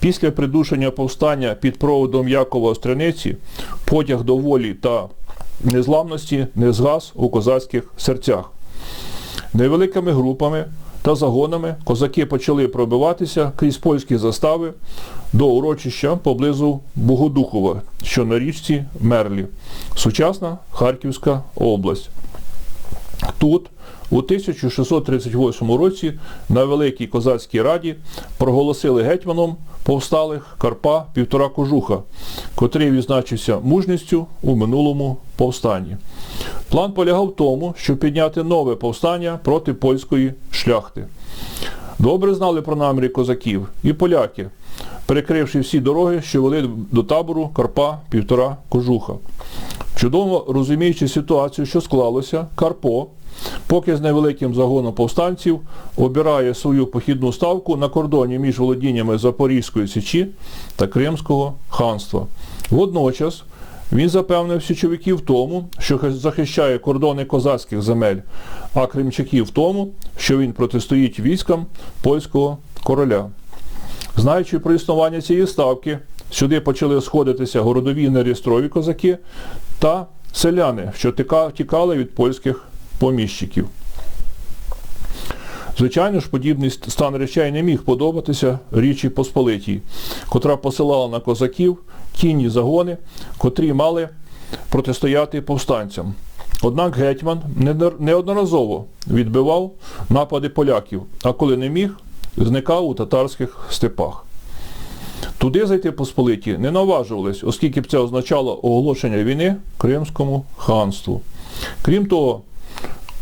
Після придушення повстання під проводом Якова Остраниці потяг до волі та незламності не згас у козацьких серцях. Невеликими групами та загонами козаки почали пробиватися крізь польські застави до урочища поблизу Богодухова, що на річці Мерлі, сучасна Харківська область. Тут у 1638 році на Великій Козацькій Раді проголосили гетьманом повсталих Карпа Півтора Кожуха, котрий відзначився мужністю у минулому повстанні. План полягав в тому, щоб підняти нове повстання проти польської шляхти. Добре знали про наміри козаків і поляки, перекривши всі дороги, що вели до табору Карпа Півтора Кожуха. Чудово розуміючи ситуацію, що склалося, Карпо, поки з невеликим загоном повстанців, обирає свою похідну ставку на кордоні між володіннями Запорізької Січі та Кримського ханства. Водночас він запевнив січовиків в тому, що захищає кордони козацьких земель, а кримчаків в тому, що він протистоїть військам польського короля. Знаючи про існування цієї ставки, сюди почали сходитися городові нереєстрові козаки та селяни, що тікали від польських поміщиків. Звичайно ж, подібний стан речей не міг подобатися Річі Посполитій, котра посилала на козаків кінні загони, котрі мали протистояти повстанцям. Однак гетьман неодноразово відбивав напади поляків, а коли не міг, зникав у татарських степах. Туди зайти посполиті не наважувались, оскільки б це означало оголошення війни Кримському ханству. Крім того,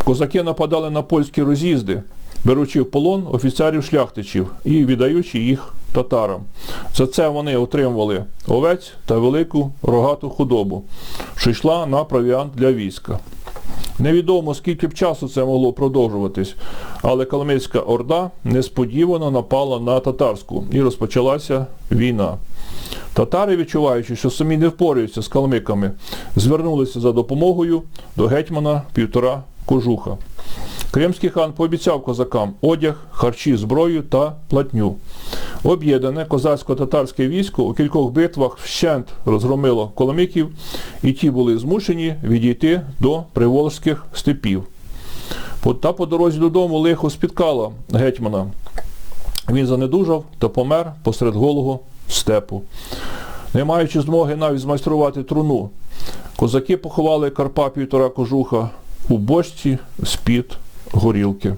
козаки нападали на польські роз'їзди, беручи в полон офіцерів-шляхтичів і віддаючи їх татарам. За це вони отримували овець та велику рогату худобу, що йшла на провіант для війська. Невідомо, скільки б часу це могло продовжуватись, але Калмицька Орда несподівано напала на татарську і розпочалася війна. Татари, відчуваючи, що самі не впораються з калмиками, звернулися за допомогою до гетьмана півтора кожуха. Кримський хан пообіцяв козакам одяг, харчі, зброю та платню. Об'єднане козацько-татарське військо у кількох битвах вщент розгромило коломиків, і ті були змушені відійти до приволжських степів. Та по дорозі додому лихо спіткало гетьмана. Він занедужав та помер посеред голого степу. Не маючи змоги навіть змайструвати труну, козаки поховали Карпа півтора кожуха у бочці з-під горілки.